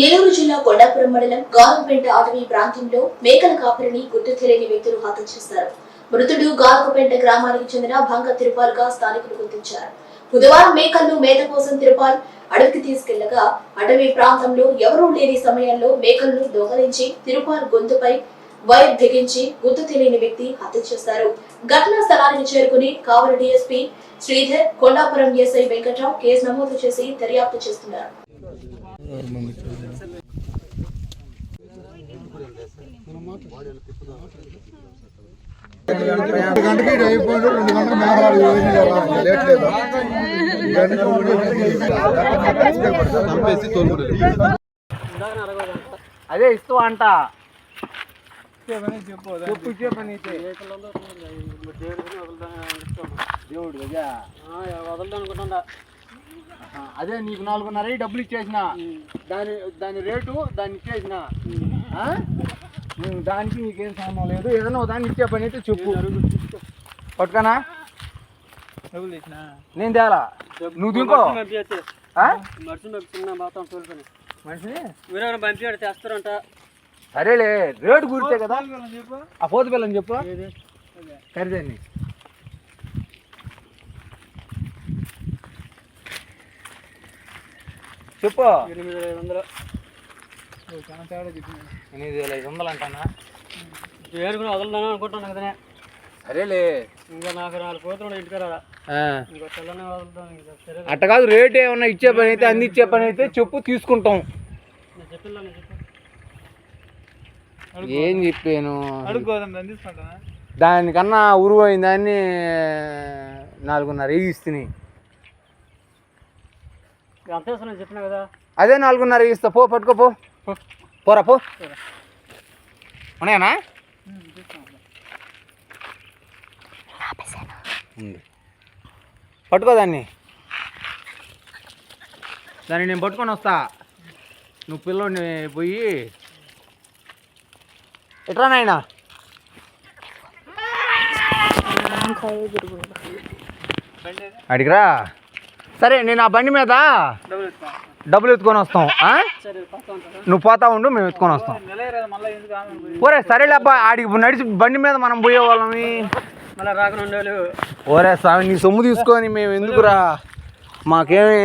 నెల్లూరు జిల్లా కొండాపురం మండలం గారుపేట అటవీ ప్రాంతంలో మేకల కాపరిని గుర్తు తెలియని వ్యక్తులు హత్య చేశారు. మృతుడు గారుపేట గ్రామానికి చెందిన భంగ తిరుపాల్గా స్థానికులు గుర్తించారు. బుధవారం మేకలను మేత కోసం తిరుపాల్ అడవికి తీసుకెళ్ళగా అటవీ ప్రాంతంలో ఎవరూ లేని సమయంలో మేకలను దొంగలించి తిరుపాల్ గొంతుపై వైర్ బిగించి గుర్తు తెలియని వ్యక్తి హత్య చేశారు. ఘటనా స్థలానికి చేరుకుని Kavali DSP Sridhar Kondapuram SI Venkatrao case నమోదు చేసి దర్యాప్తు చేస్తున్నారు. గంటకి ఇది అయిపోయింది రెండు గంటలకు మేఘాలు ఏమీ లేట్ లేదా చంపేసి తోలుకుంటుంది అదే ఇస్తూ అంట చెప్పు చెప్పని దేవుడు వదలదనుకుంటా అదే నీకు నాలుగున్నర డబ్బులు ఇచ్చేసిన. దాని దాని రేటు దాన్ని ఇచ్చేసిన. దానికి నీకేం సంబంధం లేదు. ఏదైనా దాన్ని ఇచ్చే పని అయితే చెప్పు. పట్టుకనా? నేను తేలా? నువ్వు దింకో. మనిషిని చేస్తారంట సరేలే రేటు గురితే కదా. ఆ పోతు పిల్లని చెప్పు. ఖరీదాన్ని చెప్పు. ఎనిమిది ఐదు వందలు. ఎనిమిది వేల ఐదు వందలు అంటానా ఏడుకుని వదలదాను అనుకుంటున్నాను కదనే సరేలే. ఇంకా నాకు నాలుగు పోతులు ఇంటికి రా ఆ, ఇంకో తెల్లనే వదులుతాను అట్ట కాదు రేట్ ఏమన్నా ఇచ్చే పని అయితే అందించే పని అయితే చెప్పు తీసుకుంటాం. ఏం చెప్పాను? దానికన్నా ఉరువు అయిన దాన్ని నాలుగున్నర అంత వేస్తున్నా చెప్పినా కదా? అదే నాలుగున్నర ఇస్తా. పో పట్టుకో పో. పోరా పో. ఉన్నాయనా? పట్టుకో దాన్ని. దాన్ని నేను పట్టుకొని వస్తా. నువ్వు పిల్లోడిని పోయి. ఎట్రా నాయనా? అడిగిరా? సరే నేను ఆ బండి మీద డబ్బులు ఎత్తుకొని. వస్తాం. నువ్వు పోతా ఉండు మేము ఎత్తుకొని వస్తాం. పోయి? ఓరే సరేలే అబ్బా ఆడికి నడిచి బండి మీద మనం ఉండేవాళ్ళు ఓరే స్వామి నీ సొమ్ము తీసుకొని మేము ఎందుకురా? మాకేమి